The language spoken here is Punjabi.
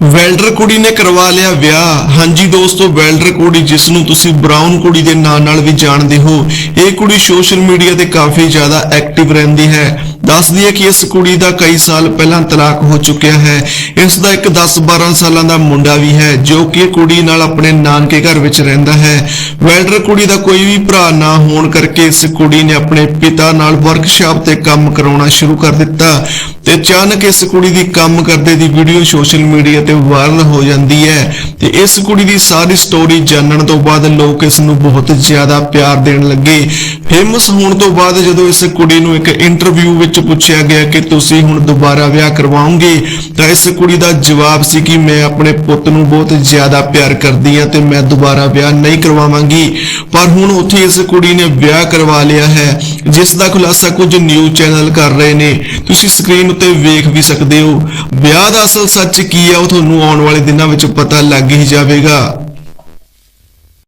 ਵੈਲਡਰ ਕੁੜੀ ਨੇ ਕਰਵਾ ਲਿਆ ਵਿਆਹ। ਹਾਂਜੀ ਦੋਸਤੋ, ਵੈਲਡਰ ਕੁੜੀ ਜਿਸ ਨੂੰ ਤੁਸੀਂ ਬ੍ਰਾਊਨ ਕੁੜੀ ਦੇ ਨਾਂ ਨਾਲ ਵੀ ਜਾਣਦੇ ਹੋ, ਇਹ ਕੁੜੀ ਸੋਸ਼ਲ ਮੀਡੀਆ ਤੇ ਕਾਫੀ ਜ਼ਿਆਦਾ ਐਕਟਿਵ ਰਹਿੰਦੀ ਹੈ। ਦੱਸਦੀ ਹੈ ਕਿ ਇਸ ਕੁੜੀ ਦਾ ਕਈ ਸਾਲ ਪਹਿਲਾਂ ਤਲਾਕ ਹੋ ਚੁੱਕਿਆ ਹੈ। ਇਸ ਦਾ ਇੱਕ 10-12 ਸਾਲਾਂ ਦਾ ਮੁੰਡਾ ਵੀ ਹੈ, ਜੋ ਕਿ ਕੁੜੀ ਨਾਲ ਆਪਣੇ ਨਾਨਕੇ ਘਰ ਵਿੱਚ ਰਹਿੰਦਾ ਹੈ। ਵੈਲਡਰ ਕੁੜੀ ਦਾ ਕੋਈ ਵੀ ਭਰਾ ਨਾ ਹੋਣ ਕਰਕੇ ਇਸ ਕੁੜੀ ਨੇ ਆਪਣੇ ਪਿਤਾ ਨਾਲ ਵਰਕਸ਼ਾਪ ਤੇ ਕੰਮ ਕਰਾਉਣਾ ਸ਼ੁਰੂ ਕਰ ਦਿੱਤਾ ਤੇ ਅਚਾਨਕ ਇਸ ਕੁੜੀ ਦੀ ਕੰਮ ਕਰਦੇ ਦੀ ਵੀਡੀਓ ਸੋਸ਼ਲ ਮੀਡੀਆ ਤੇ ਵਾਇਰਲ ਹੋ ਜਾਂਦੀ ਹੈ ਤੇ ਇਸ ਕੁੜੀ ਦੀ ਸਾਰੀ ਸਟੋਰੀ ਜਾਣਨ ਤੋਂ ਬਾਅਦ ਲੋਕ ਇਸ ਨੂੰ ਬਹੁਤ ਜ਼ਿਆਦਾ ਪਿਆਰ ਦੇਣ ਲੱਗੇ। ਫੇਮਸ ਹੋਣ ਤੋਂ ਬਾਅਦ ਜਦੋਂ ਇਸ ਕੁੜੀ ਨੂੰ ਇੱਕ ਇੰਟਰਵਿਊ ਵਿੱਚ ਪੁੱਛਿਆ ਗਿਆ ਕਿ ਤੁਸੀਂ ਹੁਣ ਦੁਬਾਰਾ ਵਿਆਹ ਕਰਵਾਉਂਗੇ ਤਾਂ ਇਸ ਕੁੜੀ ਦਾ ਜਵਾਬ ਸੀ ਕਿ ਮੈਂ ਆਪਣੇ ਪੁੱਤ ਨੂੰ ਬਹੁਤ ਜ਼ਿਆਦਾ ਪਿਆਰ ਕਰਦੀ ਹਾਂ ਤੇ ਮੈਂ ਦੁਬਾਰਾ ਵਿਆਹ ਨਹੀਂ ਕਰਵਾਵਾਂਗੀ। ਪਰ ਹੁਣ ਉੱਥੇ ਇਸ ਕੁੜੀ ਨੇ ਵਿਆਹ ਕਰਵਾ ਲਿਆ ਹੈ, ਜਿਸ ਦਾ ਖੁਲਾਸਾ ਕੁਝ ਨਿਊਜ਼ ਚੈਨਲ ਕਰ ਰਹੇ ਨੇ। ਤੁਸੀਂ ਸਕਰੀਨ ਉੱਤੇ ਵੇਖ ਵੀ ਸਕਦੇ ਹੋ। ਵਿਆਹ ਦਾ ਅਸਲ ਸੱਚ ਕੀ ਹੈ ਉਹ ਤੁਹਾਨੂੰ ਆਉਣ ਵਾਲੇ ਦਿਨਾਂ ਵਿੱਚ ਪਤਾ ਲੱਗ ਹੀ ਜਾਵੇਗਾ।